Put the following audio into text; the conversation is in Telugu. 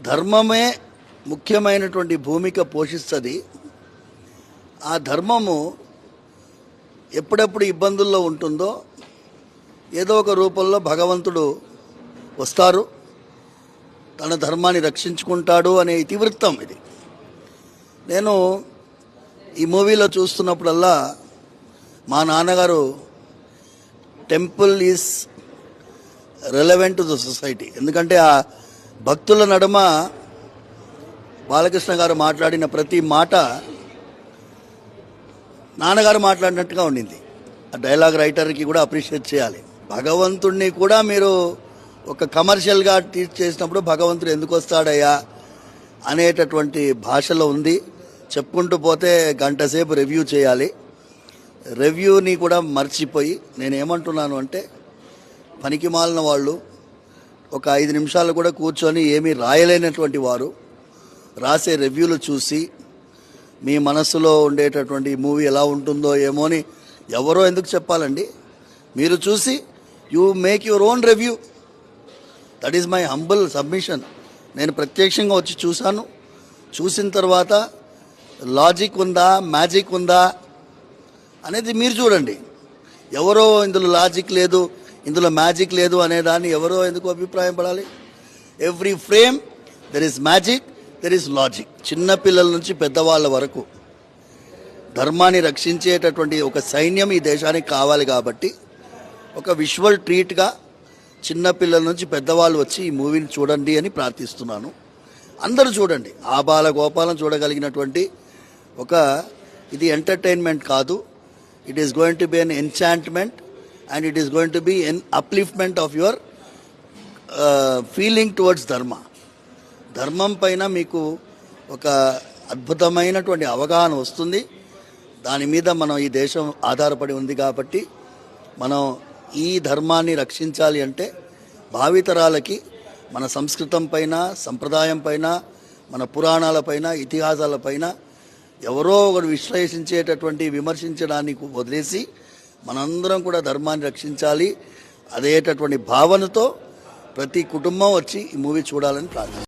ధర్మమే ముఖ్యమైనటువంటి భూమిక పోషిస్తుంది. ఆ ధర్మము ఎప్పుడెప్పుడు ఇబ్బందుల్లో ఉంటుందో ఏదో ఒక రూపంలో భగవంతుడు వస్తారు. తన ధర్మాన్ని రక్షించుకుంటాడు అనే ఇతివృత్తం ఇది. నేను ఈ మూవీలో చూస్తున్నప్పుడల్లా మా నాన్నగారు temple is relevant to the society. ఎందుకంటే ఆ భక్తుల నడుమ బాలకృష్ణ గారు మాట్లాడిన ప్రతి మాట నాన్నగారు మాట్లాడినట్టుగా ఉండింది. ఆ డైలాగ్ రైటర్కి కూడా అప్రిషియేట్ చేయాలి. భగవంతుణ్ణి కూడా మీరు ఒక కమర్షియల్గా టీచ్ చేసినప్పుడు భగవంతుడు ఎందుకు వస్తాడయ్యా అనేటటువంటి భాషలో ఉంది. చెప్పుకుంటూ పోతే గంట సేపు రివ్యూ చేయాలి. రివ్యూని కూడా మర్చిపోయి నేను ఏమంటున్నాను అంటే పనికి మాలిన వాళ్ళు ఒక ఐదు నిమిషాలు కూడా కూర్చొని ఏమీ రాయలేనటువంటి వారు రాసే రివ్యూలు చూసి మీ మనస్సులో ఉండేటటువంటి మూవీ ఎలా ఉంటుందో ఏమో అని ఎవరో ఎందుకు చెప్పాలండి? మీరు చూసి you make your own review that is my humble submission నేను ప్రత్యక్షంగా వచ్చి చూశాను. చూసిన తర్వాత లాజిక్ ఉందా మ్యాజిక్ ఉందా అనేది మీరు చూడండి. ఎవరో ఇందులో లాజిక్ లేదు. ఇందులో మ్యాజిక్ లేదు అనే దాన్ని ఎవరో ఎందుకు అభిప్రాయం పడాలి? Every frame there is magic there is logic చిన్నపిల్లల నుంచి పెద్దవాళ్ళ వరకు ధర్మాన్ని రక్షించేటటువంటి ఒక సైన్యం ఈ దేశానికి కావాలి కాబట్టి ఒక విజువల్ ట్రీట్గా చిన్నపిల్లల నుంచి పెద్దవాళ్ళు వచ్చి ఈ మూవీని చూడండి అని ప్రార్థిస్తున్నాను. అందరూ చూడండి. ఆ బాల గోపాలం చూడగలిగినటువంటి ఒక ఇది ఎంటర్టైన్మెంట్ కాదు. It is going to be an enchantment and it is going to be an upliftment of your feeling towards dharma ధర్మం పైన మీకు ఒక అద్భుతమైనటువంటి అవగాహన వస్తుంది దాని మీద మనం ఈ దేశం ఆధారపడి ఉంది కాబట్టి మనం ఈ ధర్మాన్ని రక్షించాలి అంటే భావితరాలకి మన సంస్కృతం పైన సంప్రదాయం పైన మన పురాణాల పైన ఇతిహాసాల పైన ఎవరో ఒకరు విశ్లేషించేటటువంటి విమర్శించడానికి వదిలేసి మనందరం కూడా ధర్మాన్ని రక్షించాలి అదేటటువంటి భావనతో ప్రతి కుటుంబం వచ్చి ఈ మూవీ చూడాలని ప్రార్థన